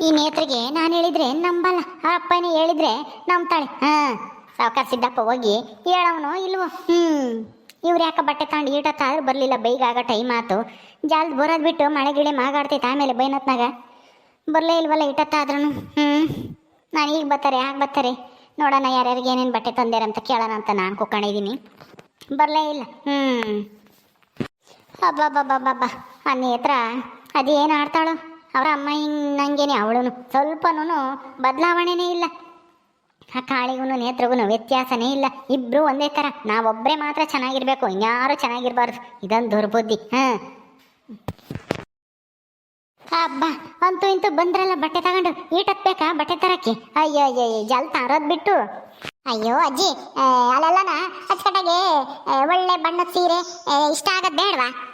ಈ ನೇತ್ರಿಗೆ ನಾನು ಹೇಳಿದ್ರೆ ನಂಬಲ್ಲ. ಆ ಅಪ್ಪನೇ ಹೇಳಿದ್ರೆ ನಂಬ್ತಾಳೆ. ಹಾ. ಸಾವುಕಾರ ಸಿದ್ದಪ್ಪ ಹೋಗಿ ಹೇಳವನು ಇಲ್ವೋ? ಹ್ಮ್. ಇವ್ರು ಯಾಕೆ ಬಟ್ಟೆ ತಗೊಂಡು ಈಟತ್ತಾದ್ರೂ ಬರಲಿಲ್ಲ. ಬೈಗಾಗ ಟೈಮ್ ಆತು. ಜಾಲ್ದು ಬರೋದು ಬಿಟ್ಟು ಮಳೆ ಗಿಳೆ ಮಾಗಾಡ್ತೈತೆ ಆಮೇಲೆ ಬೈನತ್ನಾಗ ಬರಲೇ ಇಲ್ವಲ್ಲ ಇಟ್ಟತ್ತಾದ್ರೂ ಹ್ಞೂ ನಾನು ಈಗ ಬರ್ತಾರೆ ಯಾಕೆ ಬರ್ತಾರೆ ನೋಡೋಣ ಯಾರ್ಯಾರಿಗೆ ಏನೇನು ಬಟ್ಟೆ ತಂದೇರಂತ ಕೇಳೋಣ ಅಂತ ನಾನು ಕುಕ್ಕೊಂಡಿದ್ದೀನಿ ಬರಲೇ ಇಲ್ಲ. ಹ್ಞೂ ಅಬ್ಬಬ್ಬಬ್ಬಬ್ಬ ಆ ನೇತ್ರ ಅದೇನು ಆಡ್ತಾಳು? ಅವ್ರ ಅಮ್ಮ ಹಿಂಗೆ ನಂಗೇನೆ ಅವಳು ಸ್ವಲ್ಪನೂ ಬದಲಾವಣೆನೇ ಇಲ್ಲ. ಆ ಕಾಳಿಗೂ ನೇತ್ರಗೂ ವ್ಯತ್ಯಾಸನೇ ಇಲ್ಲ. ಇಬ್ರು ಒಂದೇ ಥರ ನಾವೊಬ್ಬರೇ ಮಾತ್ರ ಚೆನ್ನಾಗಿರ್ಬೇಕು. ಯಾರು ಚೆನ್ನಾಗಿರ್ಬಾರ್ದು. ಇದೊಂದು ದುರ್ಬುದ್ಧಿ. ಹಾಂ. ಅಬ್ಬ, ಅಂತೂ ಇಂತೂ ಬಂದ್ರಲ್ಲ ಬಟ್ಟೆ ತಗೊಂಡು. ಈಟತ್ಬೇಕಾ ಬಟ್ಟೆ ತರಕ್ಕೆ? ಅಯ್ಯೋ ಅಯ್ಯೋ ಜಲ್ ತಾರೋದ್ ಬಿಟ್ಟು. ಅಯ್ಯೋ, ಅಜ್ಜಿ ಅಲ್ಲೆಲ್ಲನ? ಅಚ್ಚಕಟ್ಟಾಗಿ ಒಳ್ಳೆ ಬಣ್ಣದ ಸೀರೆ ಇಷ್ಟ ಆಗೋದು ಬೇಡವಾ?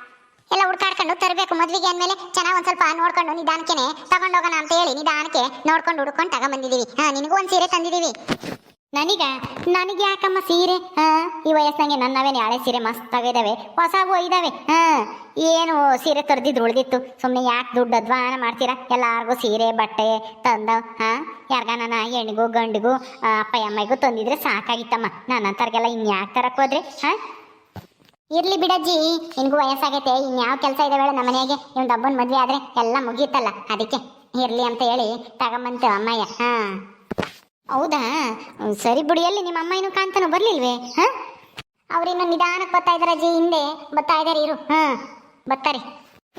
ಎಲ್ಲ ಹುಡ್ಕಾಡ್ಕೊಂಡು ತರಬೇಕು ಮದ್ವೆಗೆ ಅಂದಮೇಲೆ ಚೆನ್ನಾಗಿ ಒಂದು ಸ್ವಲ್ಪ ನೋಡ್ಕೊಂಡು ನಿಧಾನಕ್ಕೆ ತಗೊಂಡೋಗೋಣ ಅಂತ ಹೇಳಿ ನಿಧಾನಕ್ಕೆ ನೋಡ್ಕೊಂಡು ಹುಡ್ಕೊಂಡು ತಗೊಂಬಂದಿದ್ದೀವಿ ಹಾ, ನಿನಗೂ ಒಂದು ಸೀರೆ ತಂದಿದೀವಿ. ನನಗ? ನನಗೆ ಯಾಕಮ್ಮ ಸೀರೆ? ಹಾಂ, ಈ ವಯಸ್ಸಂಗೆ ನನ್ನವೇನೆ ಹಳೆ ಸೀರೆ ಮಸ್ತಾಗಿದ್ದಾವೆ ಹೊಸವು ಇದ್ದಾವೆ ಹಾ, ಏನು ಸೀರೆ ತರದಿದ್ರು ಉಳಿದಿತ್ತು. ಸುಮ್ಮನೆ ಯಾಕೆ ದುಡ್ಡು ಅಧ್ವಾನ ಮಾಡ್ತೀರಾ? ಎಲ್ಲಾರ್ಗೂ ಸೀರೆ, ಬಟ್ಟೆ ತಂದ ಹಾ ಯಾರ್ಗಾನ ಹೆಣ್ಣಿಗೂ ಗಂಡಿಗೂ ಅಪ್ಪ, ಅಮ್ಮಗೂ ತಂದಿದ್ರೆ ಸಾಕಾಗಿತ್ತಮ್ಮ. ನನ್ನಂತರ್ಗೆಲ್ಲ ಇನ್ಯಾಕೆ ತರಕ್ಕೆ ಹೋದ್ರೆ? ಹಾ ಇರ್ಲಿ ಬಿಡಜ್ಜಿ. ನಿನಗೂ ವಯಸ್ಸಾಗೈತೆ, ಇನ್ಯಾವ ಕೆಲಸ ಇದೆ ಹೇಳು ನಮ್ಮ ಮನೆಯಾಗೆ. ಇವ್ನ ಡಬ್ಬನ್ ಮದ್ವೆ ಆದ್ರೆ ಎಲ್ಲ ಮುಗೀತಲ್ಲ, ಅದಕ್ಕೆ ಇರ್ಲಿ ಅಂತ ಹೇಳಿ ತಗೊಂಬಂತ ಅಮ್ಮಯ್ಯ. ಹಾ. ಹೌದಾ? ಸರಿ ಬಿಡಿ, ಎಲ್ಲಿ ನಿಮ್ಮ ಅಮ್ಮ ಏನು ಕಾಂತನೂ ಬರ್ಲಿಲ್ವೇ? ಹಾ? ಅವ್ರಿನ್ನು ನಿಧಾನಕ್ಕೆ ಬರ್ತಾ ಇದಾರೆ ಅಜ್ಜಿ, ಹಿಂದೆ ಬರ್ತಾ ಇದಾರೆ, ಇರು. ಹಾ, ಬರ್ತಾರೆ.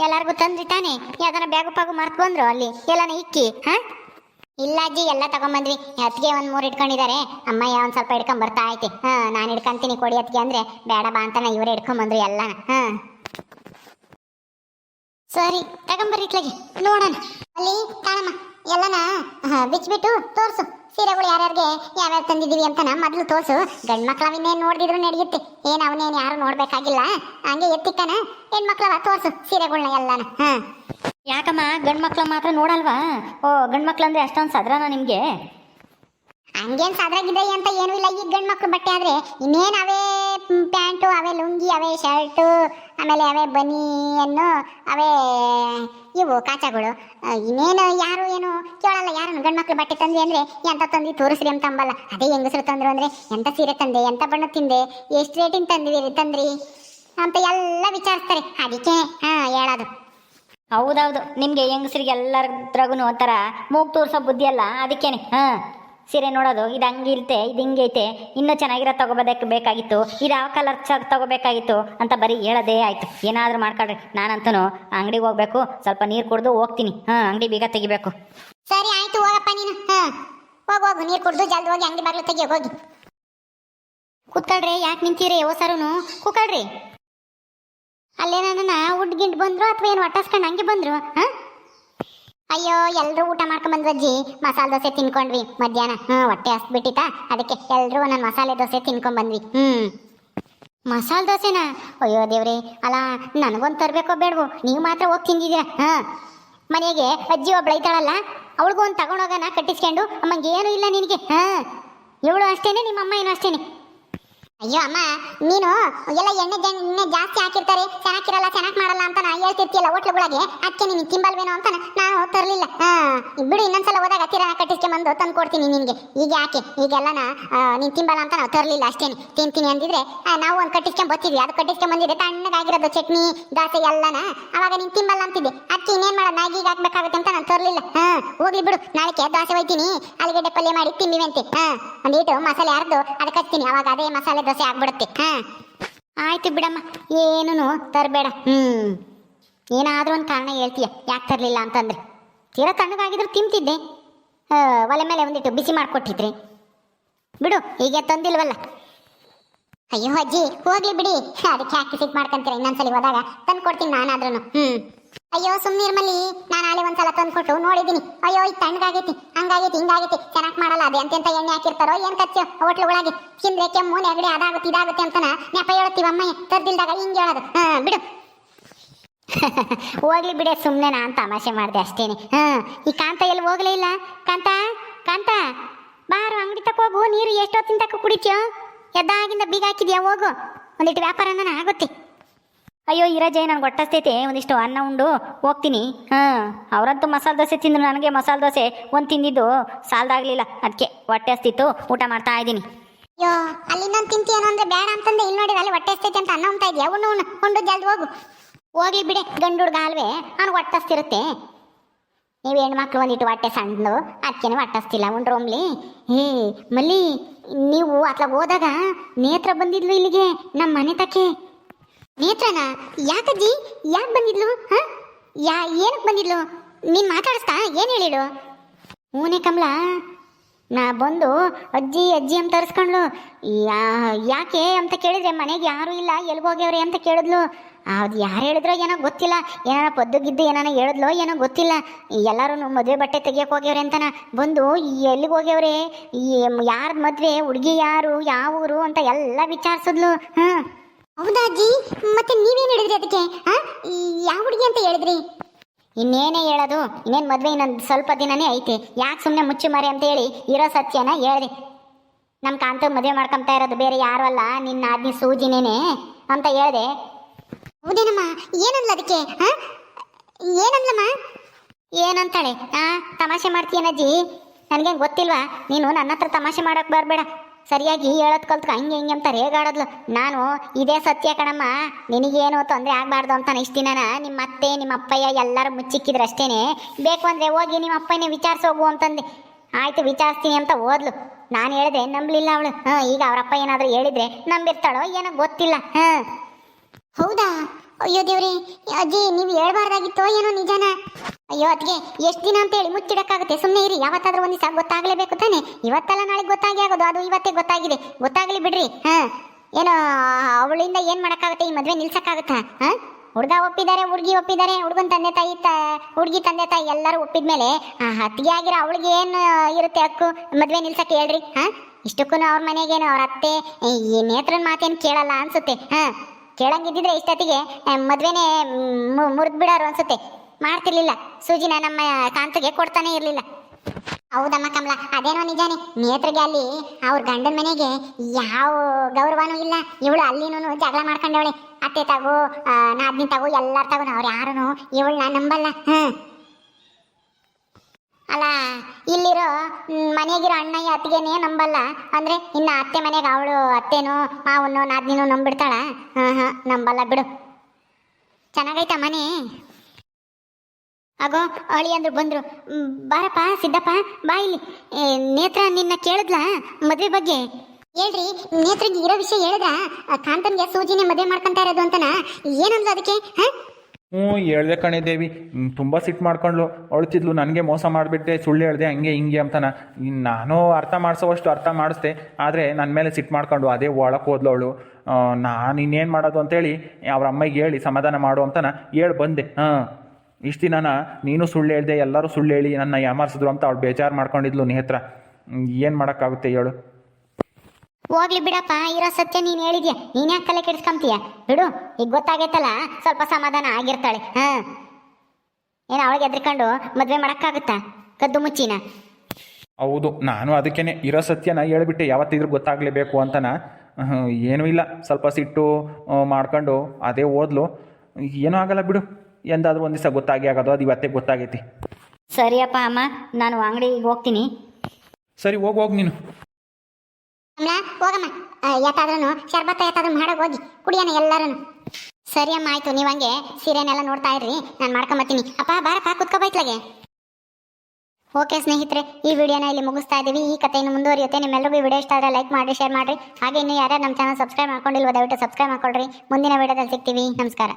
ಎಲ್ಲಾರ್ಗೂ ತಂದ್ರಿ ತಾನೆ. ಯಾವ್ದಾರ ಬ್ಯಾಗು ಪಾಗು ಮರ್ತ್ ಬಂದ್ರು ಅಲ್ಲಿ? ಎಲ್ಲಾನ ಇಕ್ಕಿ? ಹಾ? ಇಲ್ಲ ಅಜ್ಜಿ ಎಲ್ಲ ತಗೊಂಬಂದ್ವಿ. ಅತ್ತಿಗೆ ಒಂದ್ ಮೂರ್ ಇಟ್ಕೊಂಡಿದ್ದಾರೆ ಅಮ್ಮಯ್ಯ ಒಂದ್ ಸ್ವಲ್ಪ ಇಟ್ಕೊಂಡ್ ಬರ್ತಾ ಐತಿ. ಹಾ ನಾನು ಇಟ್ಕೊಂತೀನಿ ಕೊಡಿ ಅತ್ತಿಗೆ ಅಂದ್ರೆ. ಬೇಡ ಬಾ ಅಂತಾನೆ ಇವರೇ ಇಟ್ಕೊಂಡ್ ಎಲ್ಲ. ಹಾ. ಸರಿ ತಗೊಂಬರ್ರಿ ಇತ್ಲಾಗೆ. ನೋಡೋಣ. ಅಲ್ಲಿ ಕಾಣಮ್ಮ. ಎಲ್ಲನ ಹಾ, ಬಿಚ್ಬಿಟ್ಟು ತೋರ್ಸು. ಸೀರೆಗಳು ಯಾರ್ಯಾರಿಗೆ ಯಾವ್ಯಾವ ತಂದಿದೀವಿ ಅಂತನ ಮೊದಲು ತೋರ್ಸು. ಗಂಡ್ ಮಕ್ಳವನ್ನೇನು ನೋಡಿದ್ರು ನಡೆಯುತ್ತೆ. ಏನ್ ಅವನೇನು ಯಾರು ನೋಡ್ಬೇಕಾಗಿಲ್ಲ. ಹಂಗೆ ಎತ್ತಿಕ್ಕನ. ಹೆಣ್ಮಕ್ಳವ ತೋರ್ಸು ಸೀರೆಗಳನ್ನ ಎಲ್ಲನ. ಹಾ. ಯಾಕಮ್ಮ, ಗಂಡು ಮಕ್ಳು ಮಾತ್ರ ನೋಡಲ್ವಾ? ಓ, ಗಂಡು ಮಕ್ಳು ಅಂದ್ರೆ ಅಷ್ಟೊಂದು ಸದ್ರನ ನಿಮಗೆ? ಹಂಗೇನ್ ಸದ್ರಾಗಿದೆ ಅಂತ ಏನೂ ಇಲ್ಲ. ಈಗ ಗಂಡು ಮಕ್ಳು ಬಟ್ಟೆ ಆದ್ರೆ ಇನ್ನೇನು ಅವೇ ಪ್ಯಾಂಟು, ಅವೇ ಲುಂಗಿ, ಅವೇ ಶರ್ಟು, ಆಮೇಲೆ ಅವೇ ಬನಿಯನ್ನು, ಅವೇ ಇವು ಕಾಚಾಗಳು. ಇನ್ನೇನು ಯಾರು ಏನು ಕೇಳಲ್ಲ. ಯಾರು ಗಂಡ್ ಮಕ್ಳು ಬಟ್ಟೆ ತಂದೆ ಅಂದ್ರೆ ಎಂತ ತಂದಿ ತೋರಿಸ್ರಿ ಅಂತ ಅಂಬಲ್ಲ. ಅದೇ ಹೆಂಗಸರು ತಂದ್ರು ಅಂದ್ರೆ ಎಂತ ಸೀರೆ ತಂದೆ, ಎಂತ ಬಣ್ಣ ತಿಂದೆ, ಎಷ್ಟು ರೇಟಿಂಗ್ ತಂದ್ವಿ ತಂದ್ರಿ ಅಂತ ಎಲ್ಲ ವಿಚಾರಿಸ್ತಾರೆ. ಅದಕ್ಕೆ, ಹಾ, ಹೇಳೋದು. ಹೌದೌದು. ನಿಮಗೆ ಹೆಂಗಸರಿಗೆ ಎಲ್ಲರದ್ರಾಗೂ ಒಂಥರ ಮೂಗ್ ತೋರ್ಸೋ ಬುದ್ಧಿ ಅಲ್ಲ? ಅದಕ್ಕೇನೆ. ಹಾಂ. ಸೀರೆ ನೋಡೋದು, ಇದು ಹಂಗಿರುತ್ತೆ ಇದು ಹಿಂಗೈತೆ ಇನ್ನೂ ಚೆನ್ನಾಗಿರೋ ತಗೋಬೋದಕ್ಕೆ ಬೇಕಾಗಿತ್ತು, ಇದು ಯಾವ ಕಲರ್ ಚ, ತಗೋಬೇಕಾಗಿತ್ತು ಅಂತ ಬರೀ ಹೇಳೋದೇ ಆಯಿತು. ಏನಾದರೂ ಮಾಡ್ಕೊಳ್ರಿ ನಾನಂತೂ ಅಂಗಡಿಗೆ ಹೋಗ್ಬೇಕು, ಸ್ವಲ್ಪ ನೀರು ಕುಡ್ದು ಹೋಗ್ತೀನಿ. ಹಾಂ, ಅಂಗಡಿ ಬೀಗ ತೆಗಿಬೇಕು. ಸರಿ ಆಯಿತು, ಹೋಗಪ್ಪ ನೀನು. ಹಾಂ. ಹೋಗಿ, ಹೋಗು, ನೀರು ಕುಡ್ದು ಜಲ್ದಿ ಹೋಗಿ ಅಂಗಡಿ ಬಾಗಿಲು ತೆಗಿ ಹೋಗಿ. ಕೂತ್ಕೊಳ್ರಿ, ಯಾಕೆ ನಿಂತೀರಿ ಅಲ್ಲೇ ನನ್ನ ಗಿಂಡ್ ಬಂದ್ರು ಅಥವಾ ಏನು ಒಟ್ಟಸ್ಕೊಂಡು ಹಂಗೆ ಬಂದ್ರು, ಹಾ? ಅಯ್ಯೋ ಎಲ್ಲರೂ ಊಟ ಮಾಡ್ಕೊಂಡ್ ಬಂದ್ವಜ್ಜಿ ಮಸಾಲೆ ದೋಸೆ ತಿನ್ಕೊಂಡ್ವಿ ಮಧ್ಯಾಹ್ನ. ಹ್ಞೂ ಹೊಟ್ಟೆ ಹಸ್ಬಿಟ್ಟಿತಾ. ಅದಕ್ಕೆ ಎಲ್ಲರೂ ನಾನು ಮಸಾಲೆ ದೋಸೆ ತಿನ್ಕೊಂಡ್ ಬಂದ್ವಿ ಹ್ಮ್. ಮಸಾಲೆ ದೋಸೆನಾ? ಅಯ್ಯೋ ದೇವ್ರಿ. ಅಲ್ಲ, ನನಗೊಂದು ತರಬೇಕೋ ಬೇಡವೋ? ನೀವು ಮಾತ್ರ ಹೋಗಿ ತಿಂದಿದ್ದೀರಾ? ಹಾ? ಮನೆಗೆ ಅಜ್ಜಿ ಒಬ್ಳು ಐತಾಳಲ್ಲ ಅವಳಿಗೂ ಒಂದು ತಗೊಂಡೋಗೋಣ ಕಟ್ಟಿಸ್ಕೊಂಡು. ಅಮ್ಮಂಗೆ ಏನೂ ಇಲ್ಲ ನಿನಗೆ, ಹಾ? ಇವಳು ಅಷ್ಟೇನೆ ನಿಮ್ಮ ಅಮ್ಮ ಏನೂ ಅಷ್ಟೇನೆ. ಅಯ್ಯೋ ಅಮ್ಮ, ನೀನು ಎಲ್ಲ ಎಣ್ಣೆ ಎಣ್ಣೆ ಜಾಸ್ತಿ ಹಾಕಿರ್ತಾರೆ ಚೆನ್ನಾಗಿರಲ್ಲ ಚೆನ್ನಾಗಿ ಮಾಡಲ್ಲ ಅಂತ ನಾ ಹೇಳ್ತಿರ್ತೀಯಲ್ಲ ಹೋಟ್ಲುಗಳಿಗೆ? ಅದಕ್ಕೆ ನೀನು ತಿಂಬಲ್ವೇನೋ ಅಂತ ನಾನು ಬಿಡು, ಇನ್ನೊಂದ್ಸಲ ಹೋದಾಗ ಹತ್ತಿರ ಕಟ್ಟಿಸ್ಕೊಂಬಂದು ತಂದು ಕೊಡ್ತೀನಿ ನಿನಗೆ. ಈಗ ಯಾಕೆ? ಈಗೆಲ್ಲನ ನೀನು ತಿಂಬಲ್ಲ ಅಂತ ನಾವು ತರಲಿಲ್ಲ ಅಷ್ಟೇನೆ. ತಿಂತೀನಿ ಅಂದಿದ್ರೆ ನಾವು ಒಂದು ಕಟ್ಟಿಸ್ಕೊಂಡು ಬರ್ತಿದ್ವಿ ಅದು ಕಟ್ಟಿಸ್ಕೊಂಡ್ ಬಂದಿದ್ರೆ ತಣ್ಣಗಾಗಿರೋದು ಚಟ್ನಿ, ದಾಸೆ ಎಲ್ಲನ. ಅವಾಗ ನೀನು ತಿಂಬಲ್ಲ ಅಂತಿದ್ದೆ. ಅಕ್ಕಿ ಇನ್ನೇನು ಮಾಡೋದು? ನಾಗೀಗ ಹಾಕ್ಬೇಕಾಗುತ್ತೆ ಅಂತ ನಾನು ತರಲಿಲ್ಲ. ಹಾಂ, ಹೋಗ್ಲಿ ಬಿಡು. ನಾಳೆಕ್ಕೆ ದಾಸೆ ಹೋಯ್ತೀನಿ. ಆಲೂಗಡ್ಡೆ ಪಲ್ಯ ಮಾಡಿ ತಿಂದಿವಂತೆ ಹಾಂ, ಒಂದೀಟು ಮಸಾಲೆ ಅರ್ದು ಅದಕ್ಕೆ ಹಚ್ತೀನಿ. ಅವಾಗ ಅದೇ ಮಸಾಲೆ ದೋಸೆ ಆಗ್ಬಿಡುತ್ತೆ. ಹಾಂ. ಆಯ್ತು ಬಿಡಮ್ಮ. ಏನೂ ತರಬೇಡ. ಹ್ಞೂ ಏನಾದರೂ ಒಂದು ಕಾರಣ ಹೇಳ್ತೀಯ. ಯಾಕೆ ತರಲಿಲ್ಲ ಅಂತಂದ್ರೆ? ತೀರಾ ತಣ್ಣಗಾಗಿದ್ರು ತಿಂತಿದ್ದೆ. ಒಲೆ ಮೇಲೆ ಒಂದಿಟ್ಟು ಬಿಸಿ ಮಾಡಿಕೊಟ್ಟಿದ್ರಿ. ಬಿಡು, ಹೀಗೆ ತಂದಿಲ್ವಲ್ಲ. ಅಯ್ಯೋ ಅಜ್ಜಿ, ಹೋಗ್ಲಿ ಬಿಡಿ. ಅದಕ್ಕೆ ಯಾಕೆ ಸಿಟ್ ಮಾಡ್ಕೊಂತೀರ, ಇನ್ನೊಂದ್ಸಲಿ ಹೋದಾಗ ತಂದು ಕೊಡ್ತೀನಿ ನಾನಾದ್ರೂ ಹ್ಮ್. ಅಯ್ಯೋ ಸುಮ್ಮನೆ ಮಲ್ಲಿ. ನಾನು ಅಲ್ಲಿ ಒಂದ್ಸಲ ತಂದು ಕೊಟ್ಟು ನೋಡಿದ್ದೀನಿ. ಅಯ್ಯೋ ಈ ತಣ್ಣಗಾಗೈತಿ, ಹಂಗಾಗೈತಿ, ಹಿಂಗಾಗೈತಿ. ಚೆನ್ನಾಗಿ ಮಾಡಲ್ಲ ಅದೇ. ಅಂತ ಎಣ್ಣೆ ಹಾಕಿರ್ತಾರೋ, ಏನ್ ಕಚ್ಚೋ? ಹೋಟ್ಲುಗಳಾಗಿ. ತಿಂದ್ರೆ ಕೆಮ್ಮು ನೆಗಡಿ ಅದಾಗುತ್ತೆ, ಇದಾಗುತ್ತೆ ಅಂತನ ನೆಪ ಹೇಳ್ತೀವಿ ಅಮ್ಮಯ್ಯ ತರ್ದಿಲ್ದಾಗ ಹಿಂಗೆ ಹೇಳೋದು. ಹಾ, ಬಿಡು. ಹೋಗ್ಲಿ ಬಿಡೆ ಸುಮ್ಮನೆ ನಾನು ತಮಾಷೆ ಮಾಡಿದೆ ಅಷ್ಟೇನೆ. ಹಾ ಈ ಕಾಂತ ಎಲ್ಲಿ ಹೋಗ್ಲೇ ಇಲ್ಲ? ಕಾಂತ ಕಾಂತ, ಬಾರು, ಅಂಗಡಿ ತಕ ಹೋಗು, ನೀರು ಎಷ್ಟೊತ್ತಿನ ತಕ ಕುಡಿತ್ಯೋ? ಎದ್ದಾಗಿಂದ ಬೀಗ ಹಾಕಿದ್ಯಾ? ಹೋಗು. ಒಂದಿಟ್ಟು ವ್ಯಾಪಾರನ ಆಗುತ್ತೆ. ಅಯ್ಯೋ ಇರಜೆ ನನಗೆ ಹೊಟ್ಟಸ್ತೈತೆ ಒಂದಿಷ್ಟು ಅನ್ನ ಉಂಡು, ಹೋಗ್ತೀನಿ. ಹಾಂ ಅವರಂತೂ ಮಸಾಲೆ ದೋಸೆ ತಿಂದ್ರು, ನನಗೆ ಮಸಾಲೆ ದೋಸೆ ಒಂದು ತಿಂದಿದ್ದು ಸಾಲದಾಗಲಿಲ್ಲ. ಅದಕ್ಕೆ ಹೊಟ್ಟೆ ಹಸ್ತಿತ್ತು ಊಟ ಮಾಡ್ತಾ ಇದ್ದೀನಿ. ಅಯ್ಯೋ, ಅಲ್ಲಿ ಇನ್ನೊಂದು ತಿಂತೀಯೇನೋ ಅಂದ್ರೆ ಬೇಡ ಅಂತಂದೆ. ಇಲ್ಲಿ ನೋಡಿದ್ರೆ ಅಲ್ಲಿ ಹೊಟ್ಟೆ ಹಸ್ತೈತೆ ಅಂತ ಅನ್ನ ಉಂಟಾ ಇದೆಯಾ? ಉಣ್ಣು ಉಣ್ಣು, ಉಂಡು, ಜಲ್ದಿ ಹೋಗು. ಹೋಗ್ಲಿ ಬಿಡೆ, ಗಂಡು ಹುಡುಗ ಅಲ್ವೇ? ಅವ್ನು ಒಟ್ಟಸ್ತಿರುತ್ತೆ ನೀವು ಹೆಣ್ಮಕ್ಳು ಒಂದಿಟ್ಟು ಹೊಟ್ಟೆ ಸಣ್ಣದು ಒಟ್ಟಸ್ತಿಲ್ಲ ಉನ್ ಉಂಡ್ರೋಮ್ಲಿ ಹೇ, ಮಲ್ಲಿ, ನೀವು ಅತ್ಲ ಹೋದಾಗ ನೇತ್ರ ಬಂದಿದ್ಲು ಇಲ್ಲಿಗೆ ನಮ್ಮ ಮನೆ ತಕ್ಕೆ. ನೇತ್ರನ? ಯಾಕಜ್ಜಿ? ಯಾಕೆ ಬಂದಿದ್ಲು? ಹಾ? ಯಾ ಏನಕ್ಕೆ ಬಂದಿದ್ಲು? ನೀನು ಮಾತಾಡಿಸ್ತಾ? ಏನು ಹೇಳಿಳು ಹೂನೆ ಕಮಲ, ನಾ ಬಂದು ಅಜ್ಜಿ ಅಜ್ಜಿ ಅಂತ ತರಿಸ್ಕೊಂಡ್ಲು ಯಾ, ಯಾಕೆ ಅಂತ ಕೇಳಿದ್ರೆ ಮನೆಗೆ ಯಾರು ಇಲ್ಲ ಎಲ್ಲಿಗೆ ಹೋಗ್ಯವ್ರೆ ಅಂತ ಕೇಳಿದ್ಲು. ಅದು ಯಾರು ಹೇಳಿದ್ರೋ ಏನೋ ಗೊತ್ತಿಲ್ಲ. ಏನಾರ ಪದ್ದುಗಿದ್ದು ಏನಾನ ಹೇಳಿದ್ಲೋ ಏನೋ ಗೊತ್ತಿಲ್ಲ. ಎಲ್ಲರೂ ಮದುವೆ ಬಟ್ಟೆ ತೆಗಿಯೋಕೆ ಹೋಗ್ಯವ್ರೆ ಅಂತನ ಬಂದು ಎಲ್ಲಿಗೆ ಹೋಗ್ಯವ್ರೆ? ಯಾರ್ದು ಮದುವೆ? ಹುಡುಗಿ ಯಾರು? ಯಾವ ಊರು? ಅಂತ ಎಲ್ಲ ವಿಚಾರಿಸಿದ್ಲು. ಹಾಂ. ಹೌದಾ ಅಜ್ಜಿ? ಮತ್ತೆ ನೀವೇನು ಹೇಳಿದ್ರಿ ಅದಕ್ಕೆ? ಹಾಂ? ಯಾವ ಹುಡುಗಿ ಅಂತ ಹೇಳಿದ್ರಿ? ಇನ್ನೇನೇ ಹೇಳೋದು. ಇನ್ನೇನು ಮದುವೆ ಇನ್ನೊಂದು ಸ್ವಲ್ಪ ದಿನನೇ ಐತೆ. ಯಾಕೆ ಸುಮ್ಮನೆ ಮುಚ್ಚಿ ಮರೆ ಅಂತ ಹೇಳಿ ಇರೋ ಸತ್ಯನ ಹೇಳ್ದೆ. ನಮ್ಮ ಕಾಂತ ಮದುವೆ ಮಾಡ್ಕೊಂತ ಇರೋದು ಬೇರೆ ಯಾರು ಅಲ್ಲ. ನಿನ್ನ ಆದ್ನಿ ಸೂಜಿನೇನೆ ಅಂತ ಹೇಳ್ದೆ. ಹೌದೇನಮ್ಮ ಏನಂದ್ಲ ಅದಕ್ಕೆ ಏನಂದ್ಲಮ್ಮ? ಏನಂತಾಳೆ? ಆ, ತಮಾಷೆ ಮಾಡ್ತೀಯನಜ್ಜಿ ನನಗೆ ಗೊತ್ತಿಲ್ವಾ? ನೀನು ನನ್ನ ಹತ್ರ ತಮಾಷೆ ಮಾಡೋಕೆ ಬರಬೇಡ. ಸರಿಯಾಗಿ ಹೇಳೋದ್ ಕಲ್ತ್ಕ, ಹಂಗೆ ಹಿಂಗೆ ಅಂತ ರೇಗಾಡದ್ಲು. ನಾನು, ಇದೇ ಸತ್ಯ ಕಣಮ್ಮ. ನಿನಗೇನು ತೊಂದರೆ ಆಗಬಾರ್ದು ಅಂತ ಇಷ್ಟ ನಿಮ್ಮ ಅತ್ತೆ, ನಿಮ್ಮ ಅಪ್ಪಯ್ಯ ಎಲ್ಲರೂ ಮುಚ್ಚಿಕ್ಕಿದ್ರು ಅಷ್ಟೇನೆ. ಬೇಕು ಅಂದರೆ ಹೋಗಿ ನಿಮ್ಮ ಅಪ್ಪನೇ ವಿಚಾರಿಸೋಗು ಅಂತಂದೆ. ಆಯ್ತು, ವಿಚಾರಿಸ್ತೀನಿ ಅಂತ ಓದ್ಲು ನಾನು ಹೇಳಿದೆ, ನಂಬಲಿಲ್ಲ ಅವಳು. ಹಾಂ, ಈಗ ಅವರಪ್ಪ ಏನಾದರೂ ಹೇಳಿದ್ರೆ ನಂಬಿರ್ತಾಳೋ ಏನೋ ಗೊತ್ತಿಲ್ಲ. ಹಾಂ. ಹೌದಾ? ಅಯ್ಯೋ ದೇವ್ರಿ, ಅಜ್ಜಿ, ನೀವು ಹೇಳ್ಬಾರ್ದಾಗಿತ್ತೋ ಏನೋ ನಿಜಾನ? ಅಯ್ಯೋ ಅದ್ಗೆ ಎಷ್ಟು ದಿನ ಅಂತ ಹೇಳಿ ಮುಚ್ಚಿಡಕ್ಕಾಗುತ್ತೆ? ಸುಮ್ಮನೆ ಇರಿ, ಯಾವತ್ತಾದ್ರೂ ಒಂದು ದಿವಸ ಗೊತ್ತಾಗಲೇಬೇಕು ತಾನೆ? ಇವತ್ತಲ್ಲ ನಾಳೆ ಗೊತ್ತಾಗಿ ಆಗೋದು, ಅದು ಇವತ್ತೇ ಗೊತ್ತಾಗಿದೆ. ಗೊತ್ತಾಗಲಿ ಬಿಡ್ರಿ, ಹಾ? ಏನೋ, ಅವಳಿಂದ ಏನು ಮಾಡೋಕ್ಕಾಗುತ್ತೆ, ಈ ಮದುವೆ ನಿಲ್ಸಕ್ಕಾಗುತ್ತಾ, ಹಾ? ಹುಡುಗ ಒಪ್ಪಿದ್ದಾರೆ ಹುಡುಗಿ ಒಪ್ಪಿದ್ದಾರೆ ಹುಡುಗನ ತಂದೆ ತಾಯಿ ತ, ಹುಡುಗಿ ತಂದೆ ತಾಯಿ ಎಲ್ಲರೂ ಒಪ್ಪಿದ್ಮೇಲೆ ಹತ್ತಿಗೆ ಆಗಿರೋ ಅವಳಿಗೆ ಏನು ಇರುತ್ತೆ ಹಕ್ಕು? ಮದುವೆ ನಿಲ್ಸಕ್ಕೆ ಹೇಳ್ರಿ, ಹಾ? ಇಷ್ಟಕ್ಕೂ ಅವ್ರ ಮನೆಗೇನು ಅವ್ರ ಅತ್ತೆ, ಈ ನೇತ್ರನ ಮಾತೇನು ಕೇಳಲ್ಲ ಅನ್ಸುತ್ತೆ, ಹಾ? ಕೇಳಂಗಿದ್ದಿದ್ರೆ ಇಷ್ಟೊತ್ತಿಗೆ ಮದ್ವೆನೆ ಮುರಿದು ಬಿಡೋರು ಅನ್ಸುತ್ತೆ. ಮಾಡ್ತಿರ್ಲಿಲ್ಲ. ಸೂಜಿನ ನಮ್ಮ ಕಾಂತಗೆ ಕೊಡ್ತಾನೆ ಇರಲಿಲ್ಲ. ಹೌದಮ್ಮ ಕಮಲ, ಅದೇನೋ ನಿಜಾನೆ. ನೇತ್ರಿಗೆ ಅಲ್ಲಿ ಅವ್ರ ಗಂಡನ ಮನೆಗೆ ಯಾವ ಗೌರವನೂ ಇಲ್ಲ. ಇವಳು ಅಲ್ಲಿನೂ ಜಗಳ ಮಾಡ್ಕೊಂಡವಳೆ. ಅತ್ತೆ ತಗೋ ನಾದ್ನಿ ತಗೋ, ಎಲ್ಲಾರ ತಗೋ ಅವ್ರು ಯಾರೂ ಇವಳನ್ನ ನಂಬಲ್ಲ. ಹ್ಮ್. ಅಲ್ಲ, ಇಲ್ಲಿರೋ ಮನೆಗಿರೋ ಅಣ್ಣಯ್ಯ ಅತ್ತಿಗೆನೇ ನಂಬಲ್ಲ. ಅಂದ್ರೆ ಇನ್ನು ಅತ್ತೆ ಮನೆಗೆ ಅವಳು ಅತ್ತೆನೋ ಮಾವನೋ ನಾದ್ನಿನೋ ನಂಬಿಡ್ತಾಳ? ಹಾಂ ಹಾಂ ನಂಬಲ್ಲ ಬಿಡು. ಚೆನ್ನಾಗೈತ ಮನೆ? ಆಗೋ ಅಳಿ ಅಂದ್ರು ಬಂದ್ರು. ಬಾರಪ್ಪ, ಸಿದ್ದಪ್ಪ, ಬಾ ಇಲ್ಲಿ. ನೇತ್ರ ನಿನ್ನ ಕೇಳಿದ್ಲಾ ಮದುವೆ ಬಗ್ಗೆ? ಹೇಳ್ರಿ ನೇತ್ರಿಗೆ ಇರೋ ವಿಷಯ ಹೇಳಿದ್ರ? ಕಾಂತನ್ಗೆ ಸೂಜಿನೇ ಮದುವೆ ಮಾಡ್ಕೊಂತ ಇರೋದು ಅಂತನ? ಏನಂದ್ಲ ಅದಕ್ಕೆ, ಹಾಂ? ಹ್ಞೂ ಹೇಳ್ದೆ ಕಣೆ ದೇವಿ ತುಂಬ ಸಿಟ್ಟು ಮಾಡ್ಕೊಂಡ್ಲು. ಅಳ್ತಿದ್ಲು, ನನಗೆ ಮೋಸ ಮಾಡಿಬಿಟ್ಟೆ. ಸುಳ್ಳು ಹೇಳ್ದೆ, ಹಂಗೆ ಹಿಂಗೆ ಅಂತನ. ನಾನು ಅರ್ಥ ಮಾಡಿಸೋವಷ್ಟು ಅರ್ಥ ಮಾಡಿಸ್ದೆ. ಆದರೆ ನನ್ನ ಮೇಲೆ ಸಿಟ್ಟು ಮಾಡ್ಕೊಂಡು ಅದೇ ಒಳಕ್ಕೆ ಹೋದ್ಲು ಅವಳು. ನಾನು ಇನ್ನೇನು ಮಾಡೋದು ಅಂತೇಳಿ ಅವ್ರ ಅಮ್ಮಗೆ ಹೇಳಿ ಸಮಾಧಾನ ಮಾಡು ಅಂತನ ಹೇಳಿ ಬಂದೆ. ಹಾಂ, ಇಷ್ಟು ದಿನ ನೀನು ಸುಳ್ಳು ಹೇಳ್ದೆ, ಎಲ್ಲರೂ ಸುಳ್ಳು ಹೇಳಿ ನನ್ನ ಯಾಮಾರಿಸಿದ್ರು ಅಂತ ಅವಳು ಬೇಜಾರು ಮಾಡ್ಕೊಂಡಿದ್ಲು ನೇತ್ರ ಏನು ಮಾಡೋಕ್ಕಾಗುತ್ತೆ ಹೇಳು. ಹೋಗ್ಲಿ ಬಿಡಪ್ಪ ಇರೋ ಸತ್ಯ ನೀನ್ ಹೇಳಿದ್ಯಾ? ನೀನ್ ಯಾಕೆ ತಲೆ ಕೆಡಿಸ್ಕೊಂತೀಯ? ಬಿಡು ಈಗ ಗೊತ್ತಾಗೈತಲ್ಲ ಸ್ವಲ್ಪ ಸಮಾಧಾನ ಆಗಿರ್ತಾಳೆ ಹ. ಏನು ಅವಳಿಗೆ ಎದ್ರಿಕೊಂಡು ಮದ್ವೆ ಮಾಡಕ್ಕಾಗುತ್ತಾ ಕದ್ದು ಮುಚ್ಚಿನ? ಹೌದು ನಾನು ಅದಕ್ಕೇನೆ ಇರೋ ಸತ್ಯನ ಹೇಳ್ಬಿಟ್ಟೆ ಯಾವತ್ತಿದ್ರೂ ಗೊತ್ತಾಗ್ಲೇಬೇಕು ಅಂತನ. ಏನೂ ಇಲ್ಲ ಸ್ವಲ್ಪ ಸಿಟ್ಟು ಮಾಡ್ಕೊಂಡು ಅದೇ ಓದ್ಲು. ಏನೂ ಆಗಲ್ಲ ಬಿಡು ಎಂದಾದ್ರೂ ಒಂದು ದಿವಸ ಗೊತ್ತಾಗಿ ಆಗೋದು ಅದು ಇವತ್ತೇ ಗೊತ್ತಾಗೈತಿ. ಸರಿಯಪ್ಪ ಅಮ್ಮ ನಾನು ಅಂಗಡಿಗೆ ಹೋಗ್ತೀನಿ. ಸರಿ ಹೋಗಿ ಹೋಗಿ ನೀನು. ಅಮ್ಲ ಹೋಗಮ್ಮ. ಯಾತಾದ್ರೂ ಶರ್ಬತ್ತ ಯಾತಾದ್ರೂ ಮಾಡಕ್ ಹೋಗಿ. ಕುಡಿಯೋಣ ಎಲ್ಲರೂ ಸರಿ ಅಮ್ಮ, ಆಯ್ತು. ನೀವು ಹಂಗೆ ಸೀರೆನೆಲ್ಲ ನೋಡ್ತಾ ಇರ್ರಿ. ನಾನು ಮಾಡ್ಕೊಂಬತ್ತೀನಿ ಅಪ್ಪ, ಬಾರಪ್ಪ ಕುತ್ಕೋಬೈತ್ಲಾಗೆ ಓಕೆ ಸ್ನೇಹಿತರೆ, ಈ ವಿಡಿಯೋನ ಇಲ್ಲಿ ಮುಗಿಸ್ತಾ ಇದ್ದೀವಿ. ಈ ಕಥೆಯನ್ನು ಮುಂದುವರಿಯುತ್ತೆ. ನಿಮ್ಮೆಲ್ಲರಿಗೂ ವಿಡಿಯೋ ಇಷ್ಟ ಆದರೆ ಲೈಕ್ ಮಾಡಿ ಶೇರ್ ಮಾಡಿರಿ. ಹಾಗೆ ಇನ್ನು ಯಾರ್ಯಾರು ನಮ್ಮ ಚಾನಲ್ ಸಬ್ಸ್ಕ್ರೈಬ್ ಮಾಡ್ಕೊಂಡಿಲ್ವೋ, ದಯವಿಟ್ಟು ಸಬ್ಸ್ಕ್ರೈಬ್ ಮಾಡ್ಕೊಳ್ರಿ. ಮುಂದಿನ ವಿಡಿಯೋದಲ್ಲಿ ಸಿಗ್ತೀವಿ. ನಮಸ್ಕಾರ.